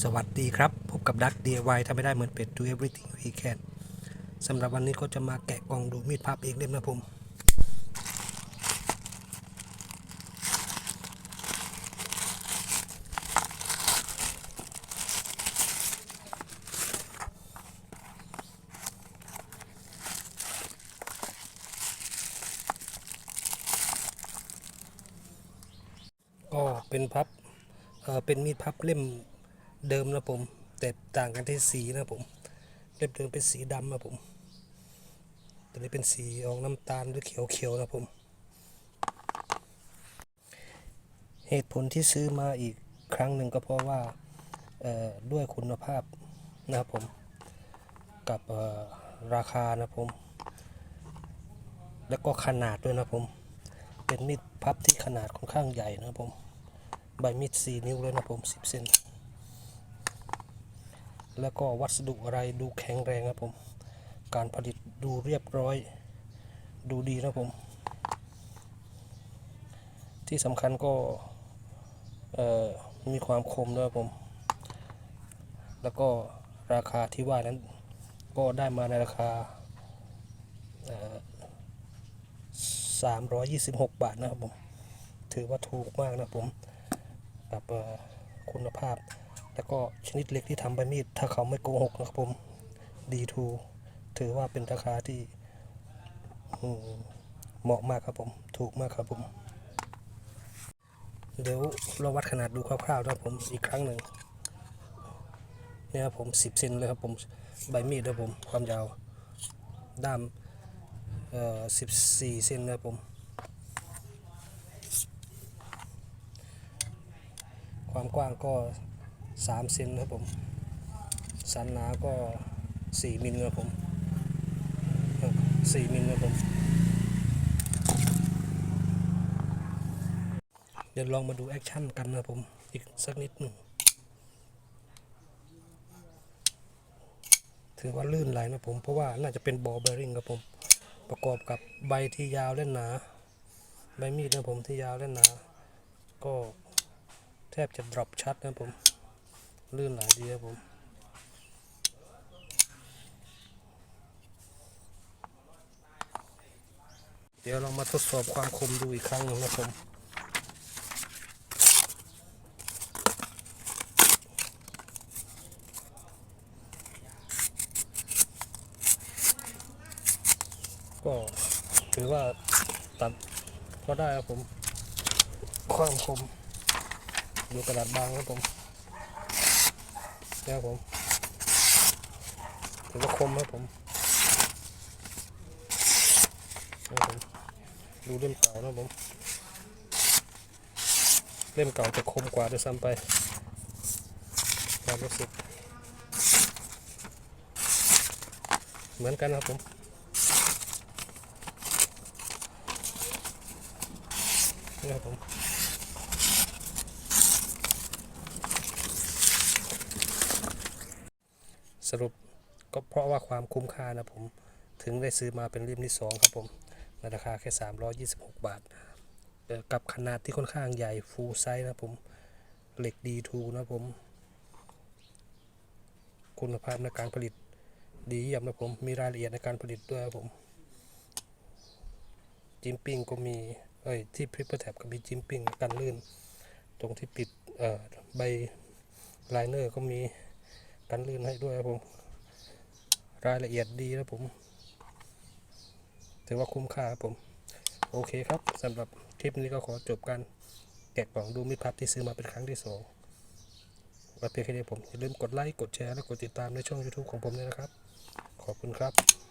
สวัสดีครับ พบกับดัก DIY ทำไม่ได้เหมือนเป็ด do everything we can สำหรับวันนี้ก็จะมาแกะกล่องดูมีดพับเองเล่มนะผมก็เป็นพับเออเป็นมีดพับเล่ม เดิมนะผม แต่ต่างกันที่สีนะผมเล่มเดิมเป็นสีดำนะผมตัวนี้เป็นสีออกน้ำตาลหรือเขียวๆนะผม เหตุผลที่ซื้อมาอีกครั้งหนึ่งก็เพราะว่าด้วยคุณภาพนะครับผม กับราคานะผม แล้วก็ขนาดด้วยนะผม เป็นมีดพับที่ขนาดค่อนข้างใหญ่นะผม ใบมีด 4 นิ้วเลยนะผม 10 เซน แล้วก็วัสดุอะไรดูแข็งแรงนะผม การผลิตดูเรียบร้อย ดูดีนะผม ที่สำคัญก็มีความคมด้วยผม แล้วก็ราคาที่ว่านั้นก็ได้มาในราคา 326 บาทนะครับผม ถือว่าถูกมากนะผม กับคุณภาพ แล้วก็ชนิดเหล็กที่ทำใบมีด ถ้าเขาไม่โกหกนะครับผมดีทูถือว่าเป็นราคาที่เหมาะมากครับผม ถูกมากครับผม เดี๋ยวเราวัดขนาดดูคร่าวๆนะครับผมอีกครั้งหนึ่งเนี่ยครับผม10เซนเลยครับผมใบมีดนะครับผมความยาวด้ามเอ่อ14เซนนะครับผมความกว้างก็ 3เซนนะครับผมสันหนาก็ 4มิลครับผม4มิลครับผมเดี๋ยวลองมาดูแอคชั่นกันนะผม อีกสักนิดหนึ่งถือว่าลื่นไหลนะผม เพราะว่าน่าจะเป็นบอลเบอริงครับผม ประกอบกับใบที่ยาวและหนา ใบมีดนะผมที่ยาวและหนา ก็แทบจะ drop ชัดนะผม ลื่นหลายดีครับผมเดี๋ยวเรามาทดสอบความคมดูอีกครั้งหนึ่งนะครับผมก็ถือว่าตัดก็ได้ครับผม ความคมดูกระดาษบางครับผม นี่ครับผมถือว่าคมครับผมนี่ผมดูเล่มเก่านะผมเล่มเก่าจะคมกว่าด้วยซ้ำไปความรู้สึกเหมือนกันนะครับผมนี่ครับผม สรุปก็เพราะว่าความคุ้มค่านะผม ถึงได้ซื้อมาเป็นเล่มที่สองครับผม ในราคาแค่ 326 บาทเอ่อกับขนาดที่ค่อนข้างใหญ่ฟูลไซส์นะผม เหล็ก D2 นะผม คุณภาพในการผลิตดีเยี่ยมนะผม มีรายละเอียดในการผลิตด้วยครับผม จิมปิ้งก็มี เอ้ย ที่พริปเปอร์แท็บก็มีจิมปิ้งกันลื่น ตรงที่ปิดใบไลเนอร์ก็มี กันลื่นให้ด้วยครับผม รายละเอียดดีนะผม ถือว่าคุ้มค่าครับผม โอเคครับสำหรับคลิปนี้ก็ขอจบการแกะกล่องดูมิตรพับที่ซื้อมาเป็นครั้งที่สองไว้เพียงแค่นี้ผมอย่าลืมกดไลค์กดแชร์และกดติดตามในช่อง YouTube ของผมด้วยนะครับ ขอบคุณครับ